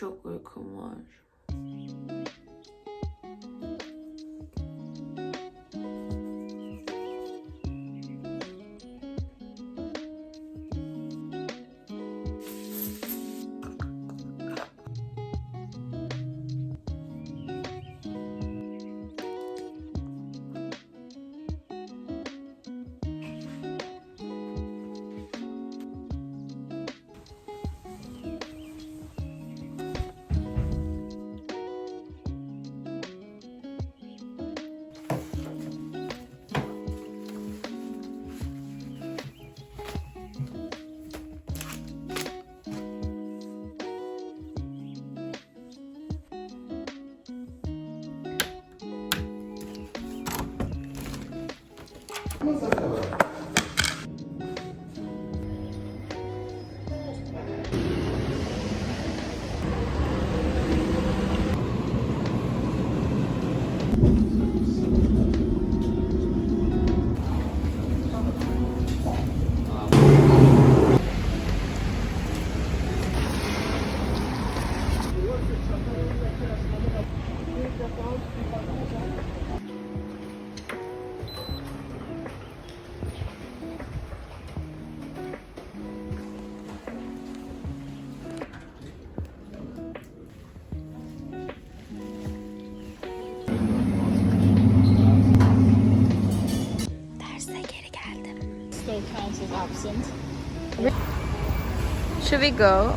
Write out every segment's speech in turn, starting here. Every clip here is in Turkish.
Çok uykum var. 한번 써봐요. Should we go?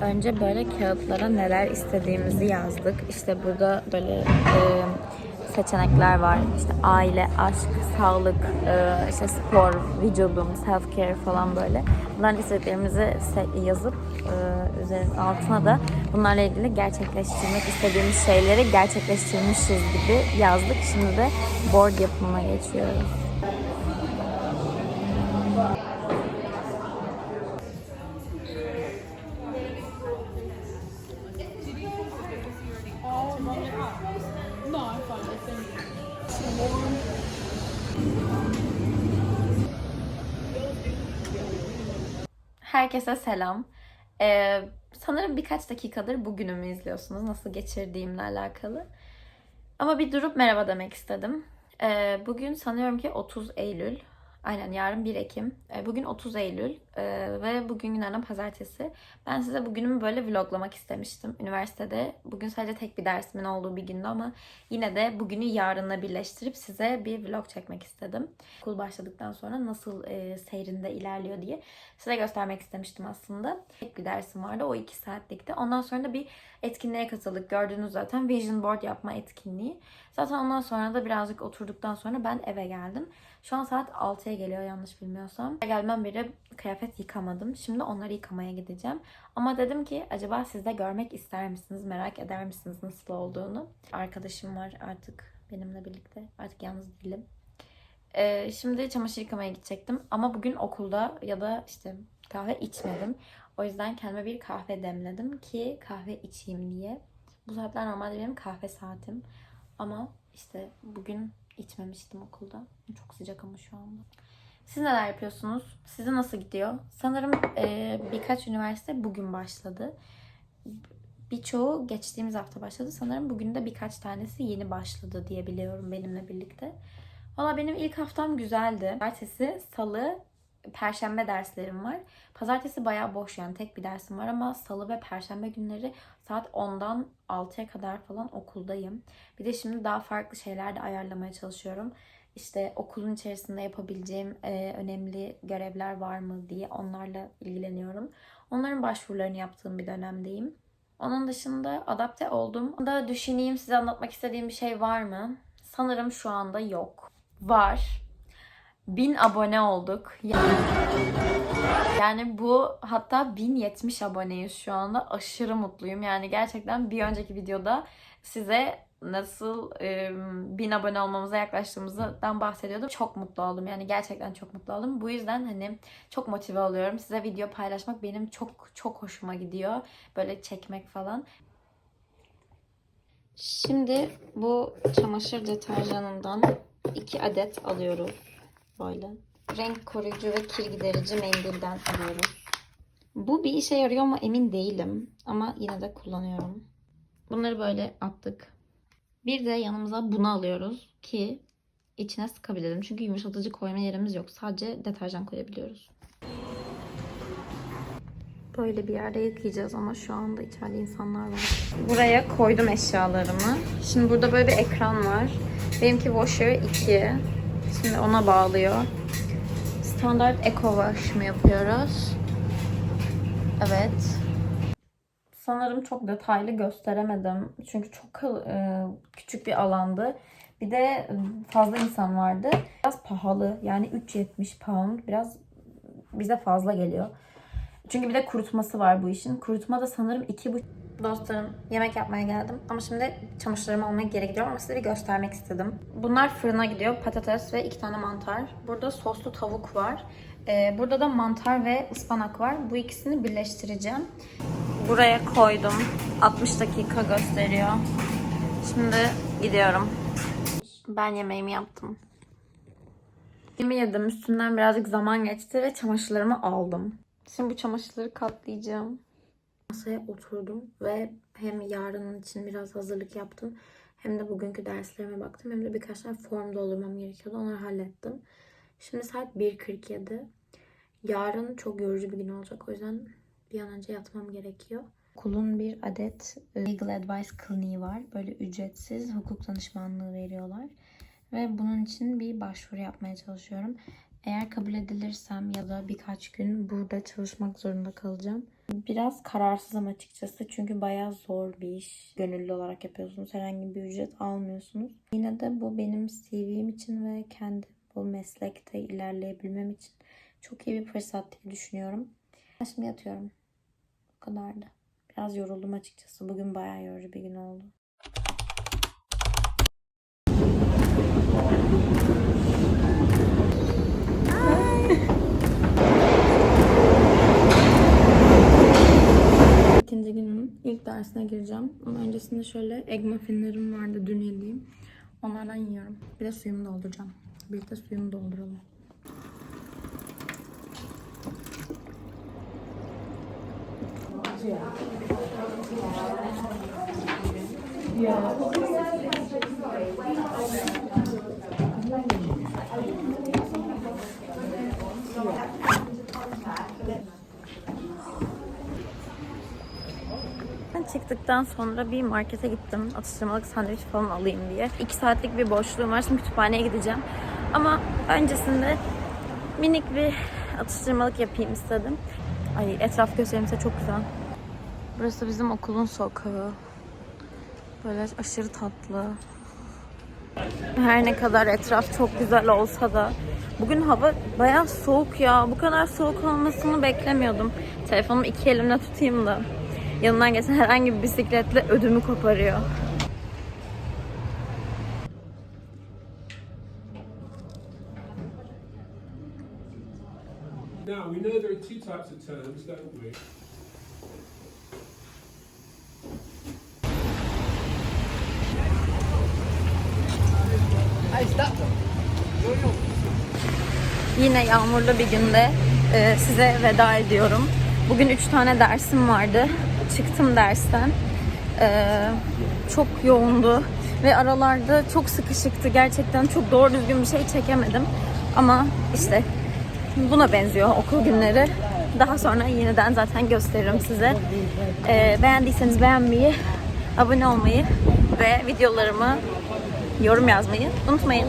Önce böyle kağıtlara neler istediğimizi yazdık. İşte burada böyle e, seçenekler var. İşte aile, aşk, sağlık, e, işte spor, vücudum, self care falan böyle. Bunların istediklerimizi yazıp e, üzerine altına da bunlarla ilgili gerçekleştirmek istediğimiz şeyleri gerçekleştirmişiz gibi yazdık. Şimdi de board yapımına geçiyoruz. Herkese selam. Ee, sanırım birkaç dakikadır bugünümü izliyorsunuz. Nasıl geçirdiğimle alakalı. Ama bir durup merhaba demek istedim. Ee, bugün sanıyorum ki 30 Eylül. Aynen yarın 1 Ekim. Ee, bugün 30 Eylül ee, ve bugün günlerden pazartesi. Ben size bugünümü böyle vloglamak istemiştim. Üniversitede bugün sadece tek bir dersimin olduğu bir gündü ama yine de bugünü yarınla birleştirip size bir vlog çekmek istedim. Okul başladıktan sonra nasıl e, seyrinde ilerliyor diye size göstermek istemiştim aslında. Tek bir dersim vardı o 2 saatlikte. Ondan sonra da bir etkinliğe katıldık. Gördüğünüz zaten Vision Board yapma etkinliği. Zaten ondan sonra da birazcık oturduktan sonra ben eve geldim. Şu an saat 6'ya geliyor yanlış bilmiyorsam. Gelmem beri kıyafet yıkamadım. Şimdi onları yıkamaya gideceğim. Ama dedim ki acaba siz de görmek ister misiniz? Merak eder misiniz nasıl olduğunu? Arkadaşım var artık benimle birlikte. Artık yalnız değilim. Ee, şimdi çamaşır yıkamaya gidecektim. Ama bugün okulda ya da işte kahve içmedim. O yüzden kendime bir kahve demledim ki kahve içeyim diye. Bu saatler normalde benim kahve saatim. Ama işte bugün içmemiştim okulda. Çok sıcak ama şu anda. Siz neler yapıyorsunuz? Size nasıl gidiyor? Sanırım e, birkaç üniversite bugün başladı. Birçoğu geçtiğimiz hafta başladı. Sanırım bugün de birkaç tanesi yeni başladı diye biliyorum benimle birlikte. Valla benim ilk haftam güzeldi. Pazartesi, salı, perşembe derslerim var. Pazartesi bayağı boş yani tek bir dersim var ama salı ve perşembe günleri saat 10'dan 6'ya kadar falan okuldayım. Bir de şimdi daha farklı şeyler de ayarlamaya çalışıyorum. İşte okulun içerisinde yapabileceğim e, önemli görevler var mı diye onlarla ilgileniyorum. Onların başvurularını yaptığım bir dönemdeyim. Onun dışında adapte oldum. Da düşüneyim size anlatmak istediğim bir şey var mı? Sanırım şu anda yok. Var. 1000 abone olduk. Yani, yani bu hatta 1070 aboneyiz şu anda. Aşırı mutluyum. Yani gerçekten bir önceki videoda size nasıl e, bin abone olmamıza yaklaştığımızdan bahsediyordum. Çok mutlu oldum yani gerçekten çok mutlu oldum. Bu yüzden hani çok motive oluyorum. Size video paylaşmak benim çok çok hoşuma gidiyor. Böyle çekmek falan. Şimdi bu çamaşır deterjanından iki adet alıyoruz. Böyle. Renk koruyucu ve kir giderici mendilden alıyoruz. Bu bir işe yarıyor mu emin değilim. Ama yine de kullanıyorum. Bunları böyle attık. Bir de yanımıza bunu alıyoruz ki içine sıkabilirim. Çünkü yumuşatıcı koyma yerimiz yok. Sadece deterjan koyabiliyoruz. Böyle bir yerde yıkayacağız ama şu anda içeride insanlar var. Buraya koydum eşyalarımı. Şimdi burada böyle bir ekran var. Benimki washer 2. Şimdi ona bağlıyor. Standart eco wash mı yapıyoruz? Evet. Sanırım çok detaylı gösteremedim. Çünkü çok e, küçük bir alandı. Bir de fazla insan vardı. Biraz pahalı. Yani 3.70 pound. Biraz bize fazla geliyor. Çünkü bir de kurutması var bu işin. Kurutma da sanırım iki bu Dostlarım yemek yapmaya geldim. Ama şimdi çamaşırlarımı almaya geri gidiyorum ama size bir göstermek istedim. Bunlar fırına gidiyor. Patates ve iki tane mantar. Burada soslu tavuk var. Ee, burada da mantar ve ıspanak var. Bu ikisini birleştireceğim. Buraya koydum. 60 dakika gösteriyor. Şimdi gidiyorum. Ben yemeğimi yaptım. Yemeği yedim. Üstünden birazcık zaman geçti ve çamaşırlarımı aldım. Şimdi bu çamaşırları katlayacağım. Masaya oturdum ve hem yarının için biraz hazırlık yaptım. Hem de bugünkü derslerime baktım. Hem de birkaç tane form doldurmam gerekiyordu. Onları hallettim. Şimdi saat 1.47. Yarın çok yorucu bir gün olacak. O yüzden bir an önce yatmam gerekiyor. Okulun bir adet e, Legal Advice kliniği var. Böyle ücretsiz hukuk danışmanlığı veriyorlar. Ve bunun için bir başvuru yapmaya çalışıyorum. Eğer kabul edilirsem ya da birkaç gün burada çalışmak zorunda kalacağım. Biraz kararsızım açıkçası çünkü bayağı zor bir iş. Gönüllü olarak yapıyorsunuz. Herhangi bir ücret almıyorsunuz. Yine de bu benim CV'm için ve kendi bu meslekte ilerleyebilmem için çok iyi bir fırsat diye düşünüyorum. Ben şimdi yatıyorum. Bu kadardı. Biraz yoruldum açıkçası. Bugün bayağı yorucu bir gün oldu. Dersine gireceğim. Ama öncesinde şöyle egg muffinlerim vardı dün yediğim. Onlardan yiyorum. Bir de suyumu dolduracağım. Birlikte suyumu dolduralım. Ben çıktıktan sonra bir markete gittim. Atıştırmalık sandviç falan alayım diye. İki saatlik bir boşluğum var. Şimdi kütüphaneye gideceğim. Ama öncesinde minik bir atıştırmalık yapayım istedim. Ay etraf göstereyim size çok güzel. Burası bizim okulun sokağı. Böyle aşırı tatlı. Her ne kadar etraf çok güzel olsa da bugün hava bayağı soğuk ya. Bu kadar soğuk olmasını beklemiyordum. Telefonumu iki elimle tutayım da yanından geçen herhangi bir bisikletle ödümü koparıyor. Now, we know there are two types of terms, don't we? Yine yağmurlu bir günde e, size veda ediyorum. Bugün 3 tane dersim vardı. Çıktım dersten. E, çok yoğundu ve aralarda çok sıkışıktı. Gerçekten çok doğru düzgün bir şey çekemedim. Ama işte buna benziyor okul günleri. Daha sonra yeniden zaten gösteririm size. E, beğendiyseniz beğenmeyi, abone olmayı ve videolarımı yorum yazmayı unutmayın.